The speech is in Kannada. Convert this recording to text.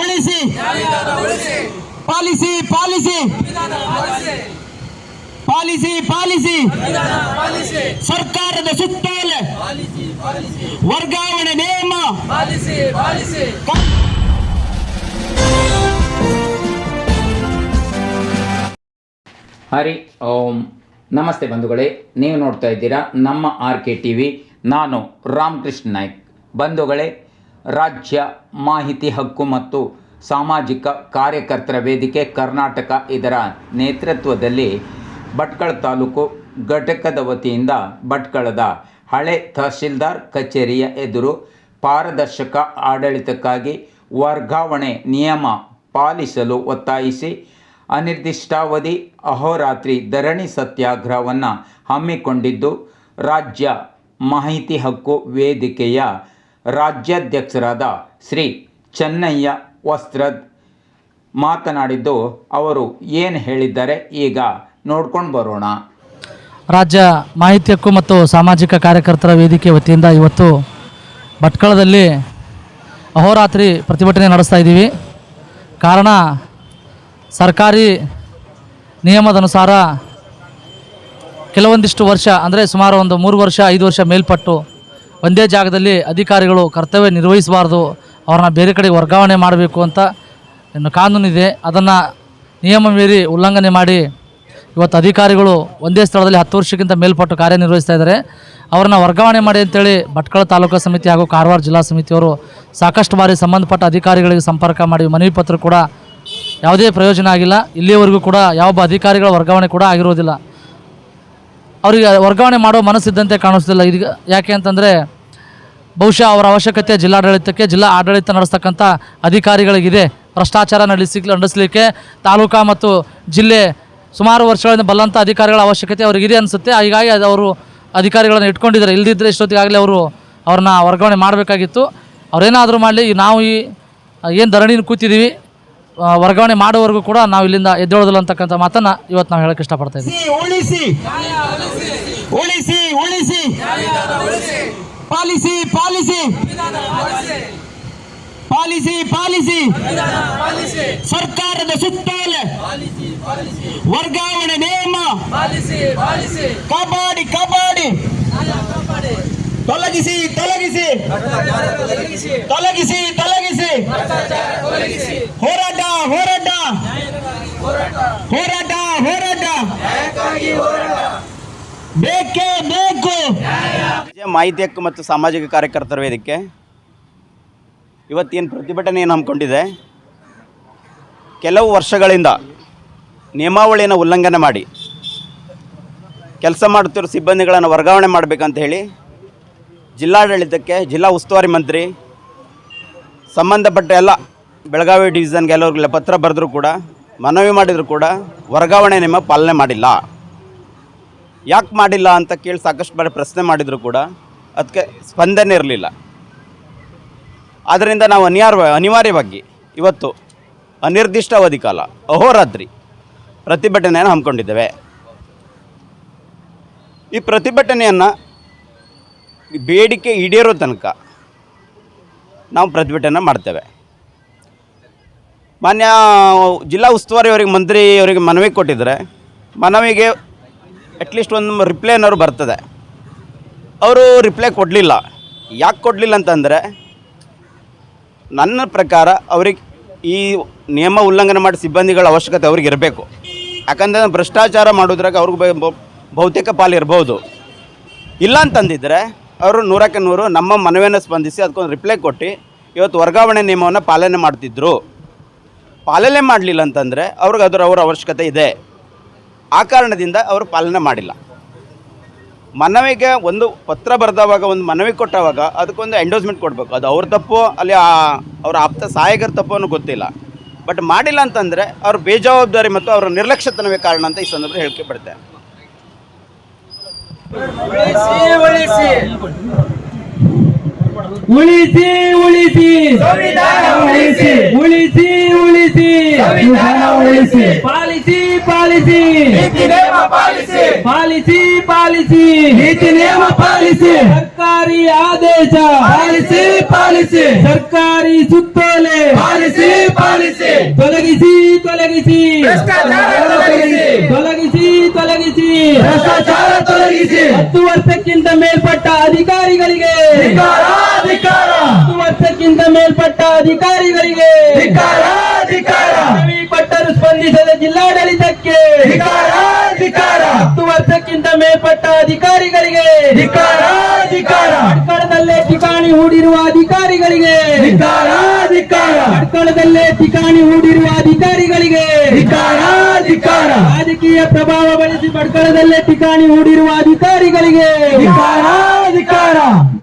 ಉಳಿಸಿ. ಪಾಲಿಸಿ ಪಾಲಿಸಿ. ಪಾಲಿಸಿ ಪಾಲಿಸಿ. ಸರ್ಕಾರದ ಸುತ್ತೋಲೆ. ವರ್ಗಾವಣೆ ನಿಯಮ. ಹರಿ ಓಂ. ನಮಸ್ತೆ ಬಂಧುಗಳೇ, ನೀವು ನೋಡ್ತಾ ಇದ್ದೀರಾ ನಮ್ಮ ಆರ್ ಕೆ ಟಿ ವಿ ನಾನು ರಾಮಕೃಷ್ಣ ನಾಯ್ಕ್. ಬಂಧುಗಳೇ ರಾಜ್ಯ ಮಾಹಿತಿ ಹಕ್ಕು ಮತ್ತು ಸಾಮಾಜಿಕ ಕಾರ್ಯಕರ್ತರ ವೇದಿಕೆ ಕರ್ನಾಟಕ ಇದರ ನೇತೃತ್ವದಲ್ಲಿ ಭಟ್ಕಳ ತಾಲೂಕು ಘಟಕದ ವತಿಯಿಂದ ಭಟ್ಕಳದ ಹಳೆ ತಹಶೀಲ್ದಾರ್ ಕಚೇರಿಯ ಎದುರು ಪಾರದರ್ಶಕ ಆಡಳಿತಕ್ಕಾಗಿ ವರ್ಗಾವಣೆ ನಿಯಮ ಪಾಲಿಸಲು ಒತ್ತಾಯಿಸಿ ಅನಿರ್ದಿಷ್ಟಾವಧಿ ಅಹೋರಾತ್ರಿ ಧರಣಿ ಸತ್ಯಾಗ್ರಹವನ್ನು ಹಮ್ಮಿಕೊಂಡಿದ್ದು ರಾಜ್ಯ ಮಾಹಿತಿ ಹಕ್ಕು ವೇದಿಕೆಯ ರಾಜ್ಯಾಧ್ಯಕ್ಷರಾದ ಶ್ರೀ ಚೆನ್ನಯ್ಯ ವಸ್ತ್ರದ್ ಮಾತನಾಡಿದ್ದು, ಅವರು ಏನು ಹೇಳಿದ್ದಾರೆ ಈಗ ನೋಡ್ಕೊಂಡು ಬರೋಣ. ರಾಜ್ಯ ಮಾಹಿತಿಯಕ್ಕೂ ಮತ್ತು ಸಾಮಾಜಿಕ ಕಾರ್ಯಕರ್ತರ ವೇದಿಕೆ ವತಿಯಿಂದ ಇವತ್ತು ಭಟ್ಕಳದಲ್ಲಿ ಅಹೋರಾತ್ರಿ ಪ್ರತಿಭಟನೆ ನಡೆಸ್ತಾ ಇದ್ದೀವಿ. ಕಾರಣ, ಸರ್ಕಾರಿ ನಿಯಮದನುಸಾರ ಕೆಲವೊಂದಿಷ್ಟು ವರ್ಷ, ಅಂದರೆ ಸುಮಾರು ಒಂದು ಮೂರು ವರ್ಷ, ಐದು ವರ್ಷ ಮೇಲ್ಪಟ್ಟು ಒಂದೇ ಜಾಗದಲ್ಲಿ ಅಧಿಕಾರಿಗಳು ಕರ್ತವ್ಯ ನಿರ್ವಹಿಸಬಾರ್ದು, ಅವ್ರನ್ನ ಬೇರೆ ಕಡೆಗೆ ವರ್ಗಾವಣೆ ಮಾಡಬೇಕು ಅಂತ ಇನ್ನು ಕಾನೂನಿದೆ. ಅದನ್ನು ನಿಯಮ ಮೀರಿ ಉಲ್ಲಂಘನೆ ಮಾಡಿ ಇವತ್ತು ಅಧಿಕಾರಿಗಳು ಒಂದೇ ಸ್ಥಳದಲ್ಲಿ ಹತ್ತು ವರ್ಷಕ್ಕಿಂತ ಮೇಲ್ಪಟ್ಟು ಕಾರ್ಯನಿರ್ವಹಿಸ್ತಾ ಇದ್ದಾರೆ. ಅವ್ರನ್ನ ವರ್ಗಾವಣೆ ಮಾಡಿ ಅಂತೇಳಿ ಭಟ್ಕಳ ತಾಲೂಕು ಸಮಿತಿ ಹಾಗೂ ಕಾರವಾರ ಜಿಲ್ಲಾ ಸಮಿತಿಯವರು ಸಾಕಷ್ಟು ಬಾರಿ ಸಂಬಂಧಪಟ್ಟ ಅಧಿಕಾರಿಗಳಿಗೆ ಸಂಪರ್ಕ ಮಾಡಿ ಮನವಿ ಪತ್ರ ಕೂಡ ಯಾವುದೇ ಪ್ರಯೋಜನ ಆಗಿಲ್ಲ. ಇಲ್ಲಿಯವರೆಗೂ ಕೂಡ ಯಾವೊಬ್ಬ ಅಧಿಕಾರಿಗಳ ವರ್ಗಾವಣೆ ಕೂಡ ಆಗಿರೋದಿಲ್ಲ. ಅವರಿಗೆ ವರ್ಗಾವಣೆ ಮಾಡೋ ಮನಸ್ಸಿದ್ದಂತೆ ಕಾಣಿಸ್ತಿಲ್ಲ. ಈಗ ಯಾಕೆ ಅಂತಂದರೆ ಬಹುಶಃ ಅವರ ಅವಶ್ಯಕತೆ ಜಿಲ್ಲಾಡಳಿತಕ್ಕೆ, ಜಿಲ್ಲಾ ಆಡಳಿತ ನಡೆಸ್ತಕ್ಕಂಥ ಅಧಿಕಾರಿಗಳಿಗಿದೆ. ಭ್ರಷ್ಟಾಚಾರ ನಡೆಸಿ ನಡೆಸಲಿಕ್ಕೆ ತಾಲೂಕಾ ಮತ್ತು ಜಿಲ್ಲೆ ಸುಮಾರು ವರ್ಷಗಳಿಂದ ಬಲ್ಲಂಥ ಅಧಿಕಾರಿಗಳ ಅವಶ್ಯಕತೆ ಅವರಿಗಿದೆ ಅನಿಸುತ್ತೆ. ಹೀಗಾಗಿ ಅದು ಅವರು ಅಧಿಕಾರಿಗಳನ್ನು ಇಟ್ಕೊಂಡಿದ್ದಾರೆ. ಇಲ್ಲದಿದ್ದರೆ ಇಷ್ಟೊತ್ತಿಗಾಗಲೇ ಅವರು ಅವ್ರನ್ನ ವರ್ಗಾವಣೆ ಮಾಡಬೇಕಾಗಿತ್ತು. ಅವರೇನಾದರೂ ಮಾಡಲಿ ನಾವು ಈ ಏನು ಧರಣಿನ ಕೂತಿದ್ದೀವಿ ವರ್ಗಾವಣೆ ಮಾಡುವವರೆಗೂ ಕೂಡ ನಾವು ಇಲ್ಲಿಂದ ಎದ್ದೇಳೋದಿಲ್ಲ ಅಂತಕ್ಕಂಥ ಮಾತನ್ನು ಇವತ್ತು ನಾವು ಹೇಳಕ್ಕೆ ಇಷ್ಟಪಡ್ತಾ ಇದ್ದೀವಿ. ಉಳಿಸಿ ಉಳಿಸಿ. ಉಳಿಸಿ ಪಾಲಿಸಿ ಪಾಲಿಸಿ. ಪಾಲಿಸಿ ಪಾಲಿಸಿ. ಸರ್ಕಾರದ ಸುತ್ತೋಲೆ. ವರ್ಗಾವಣೆ ನಿಯಮ. ಕಬಾಡಿ ಕಬಾಡಿ ತೊಲಗಿಸಿ ತೊಲಗಿಸಿ. ತೊಲಗಿಸಿ ತೊಲಗಿಸಿ. ಹೋರಾಟ ಹೋರಾಟ. ಹೋರಾಟ ಹೋರಾಟ. ಬೇಕೇ ಬೇಕು. ಮಾಹಿತಿ ಹಕ್ಕು ಮತ್ತು ಸಾಮಾಜಿಕ ಕಾರ್ಯಕರ್ತರ ವೇದಿಕೆ. ಇವತ್ತೇನು ಪ್ರತಿಭಟನೆಯನ್ನು ಹಮ್ಮಿಕೊಂಡಿದೆ. ಕೆಲವು ವರ್ಷಗಳಿಂದ ನಿಯಮಾವಳಿಯನ್ನು ಉಲ್ಲಂಘನೆ ಮಾಡಿ ಕೆಲಸ ಮಾಡುತ್ತಿರೋ ಸಿಬ್ಬಂದಿಗಳನ್ನು ವರ್ಗಾವಣೆ ಮಾಡಬೇಕಂತ ಹೇಳಿ ಜಿಲ್ಲಾಡಳಿತಕ್ಕೆ ಜಿಲ್ಲಾ ಉಸ್ತುವಾರಿ ಮಂತ್ರಿ ಸಂಬಂಧಪಟ್ಟ ಎಲ್ಲ ಬೆಳಗಾವಿ ಡಿವಿಷನ್ಗೆ ಎಲ್ಲರಿಗೆಲ್ಲ ಪತ್ರ ಬರೆದರೂ ಕೂಡ, ಮನವಿ ಮಾಡಿದರೂ ಕೂಡ ವರ್ಗಾವಣೆ ನಿಮ್ಮ ಪಾಲನೆ ಮಾಡಿಲ್ಲ. ಯಾಕೆ ಮಾಡಿಲ್ಲ ಅಂತ ಕೇಳಿ ಸಾಕಷ್ಟು ಬಾರಿ ಪ್ರಶ್ನೆ ಮಾಡಿದರೂ ಕೂಡ ಅದಕ್ಕೆ ಸ್ಪಂದನೆ ಇರಲಿಲ್ಲ. ಆದ್ದರಿಂದ ನಾವು ಅನಿವಾರ್ಯ, ಅನಿವಾರ್ಯವಾಗಿ ಇವತ್ತು ಅನಿರ್ದಿಷ್ಟ ಅವಧಿ ಕಾಲ, ಅಹೋರಾತ್ರಿ ಪ್ರತಿಭಟನೆಯನ್ನು ಹಮ್ಮಿಕೊಂಡಿದ್ದೇವೆ. ಈ ಪ್ರತಿಭಟನೆಯನ್ನು ಬೇಡಿಕೆ ಈಡೇರೋ ತನಕ ನಾವು ಪ್ರತಿಭಟನೆ ಮಾಡ್ತೇವೆ. ಮಾನ್ಯ ಜಿಲ್ಲಾ ಉಸ್ತುವಾರಿ ಅವರಿಗೆ, ಮಂತ್ರಿ ಅವರಿಗೆ ಮನವಿ ಕೊಟ್ಟಿದ್ದಾರೆ ಮನವಿಗೆ ಅಟ್ಲೀಸ್ಟ್ ಒಂದು ರಿಪ್ಲೈ ಅನ್ನೋರು ಬರ್ತದೆ. ಅವರು ರಿಪ್ಲೈ ಕೊಡಲಿಲ್ಲ. ಯಾಕೆ ಕೊಡಲಿಲ್ಲ ಅಂತಂದರೆ, ನನ್ನ ಪ್ರಕಾರ ಅವ್ರಿಗೆ ಈ ನಿಯಮ ಉಲ್ಲಂಘನೆ ಮಾಡಿ ಸಿಬ್ಬಂದಿಗಳ ಅವಶ್ಯಕತೆ ಅವ್ರಿಗೆ ಇರಬೇಕು. ಯಾಕಂದರೆ ಭ್ರಷ್ಟಾಚಾರ ಮಾಡೋದ್ರಾಗ ಅವ್ರಿಗೆ ಬಹುತೇಕ ಪಾಲು ಇರ್ಬೋದು. ಇಲ್ಲ ಅಂತಂದಿದ್ರೆ ಅವರು ನೂರಕ್ಕೆ ನೂರು ನಮ್ಮ ಮನವಿಯನ್ನು ಸ್ಪಂದಿಸಿ ಅದಕ್ಕೊಂದು ರಿಪ್ಲೈ ಕೊಟ್ಟು ಇವತ್ತು ವರ್ಗಾವಣೆ ನಿಯಮವನ್ನು ಪಾಲನೆ ಮಾಡ್ತಿದ್ದರು ಪಾಲನೆ ಮಾಡಲಿಲ್ಲ ಅಂತಂದರೆ ಅವ್ರಿಗೆ ಅದರ ಅವರ ಅವಶ್ಯಕತೆ ಇದೆ. ಆ ಕಾರಣದಿಂದ ಅವರು ಪಾಲನೆ ಮಾಡಿಲ್ಲ. ಮನವಿಗೆ ಒಂದು ಪತ್ರ ಬರೆದವಾಗ, ಒಂದು ಮನವಿ ಕೊಟ್ಟವಾಗ ಅದಕ್ಕೊಂದು ಎಂಡೋಸ್ಮೆಂಟ್ ಕೊಡಬೇಕು. ಅದು ಅವ್ರ ತಪ್ಪು, ಅಲ್ಲಿ ಅವ್ರ ಆಪ್ತ ಸಹಾಯಕರ ತಪ್ಪು ಅನ್ನೋ ಗೊತ್ತಿಲ್ಲ. ಬಟ್ ಮಾಡಿಲ್ಲ ಅಂತಂದರೆ ಅವ್ರ ಬೇಜವಾಬ್ದಾರಿ ಮತ್ತು ಅವರ ನಿರ್ಲಕ್ಷ್ಯತನವೇ ಕಾರಣ ಅಂತ ಈ ಸಂದರ್ಭದಲ್ಲಿ ಹೇಳಿಕೆ ಪಡ್ತೆ ಉಳಿಸಿ ಉಳಿಸಿ. ಉಳಿಸಿ. ಉಳಿಸಿ ಉಳಿಸಿ. ಉಳಿಸಿ. ಪಾಲಿಸಿ ಪಾಲಿಸಿ. ಪಾಲಿಸಿ. ಪಾಲಿಸಿ ನೀತಿ ನಿಯಮ ಪಾಲಿಸಿ. ಸರ್ಕಾರಿ ಆದೇಶ. ಪಾಲಿಸಿ ಪಾಲಿಸಿ. ಸರ್ಕಾರಿ ಸುತ್ತೋಲೆ. ಪಾಲಿಸಿ ತೊಲಗಿಸಿ ತೊಲಗಿಸಿ. ಭ್ರಷ್ಟಾಚಾರ ತೊಲಗಿಸಿ. ತೊಲಗಿಸಿ ತೊಲಗಿಸಿ ಭ್ರಷ್ಟಾಚಾರ ತೊಲಗಿಸಿ. ಹತ್ತು ವರ್ಷಕ್ಕಿಂತ ಮೇಲ್ಪಟ್ಟ ಅಧಿಕಾರಿಗಳಿಗೆ. ಹತ್ತು ವರ್ಷಕ್ಕಿಂತ ಮೇಲ್ಪಟ್ಟ ಅಧಿಕಾರಿಗಳಿಗೆ. ಪಟ್ಟರು ಮನವಿ ಸ್ಪಂದಿಸದ ಜಿಲ್ಲಾಡಳಿತಕ್ಕೆ. ಹತ್ತು ವರ್ಷಕ್ಕಿಂತ ಮೇಲ್ಪಟ್ಟ ಅಧಿಕಾರಿಗಳಿಗೆ. ಅಡ್ಕಳದಲ್ಲೇ ಕಡದಲ್ಲೇ ಠಿಕಾಣಿ ಹೂಡಿರುವ ಅಧಿಕಾರಿಗಳಿಗೆ. ಅಡ್ಕಳದಲ್ಲೇ ಕಡದಲ್ಲೇ ಠಿಕಾಣಿ ಹೂಡಿರುವ ಅಧಿಕಾರಿಗಳಿಗೆ. ರಾಜಕೀಯ ಪ್ರಭಾವ ಬಳಸಿ ಬಡ್ಕಳದಲ್ಲೇ ಠಿಕಾಣಿ ಹೂಡಿರುವ ಅಧಿಕಾರಿಗಳಿಗೆ.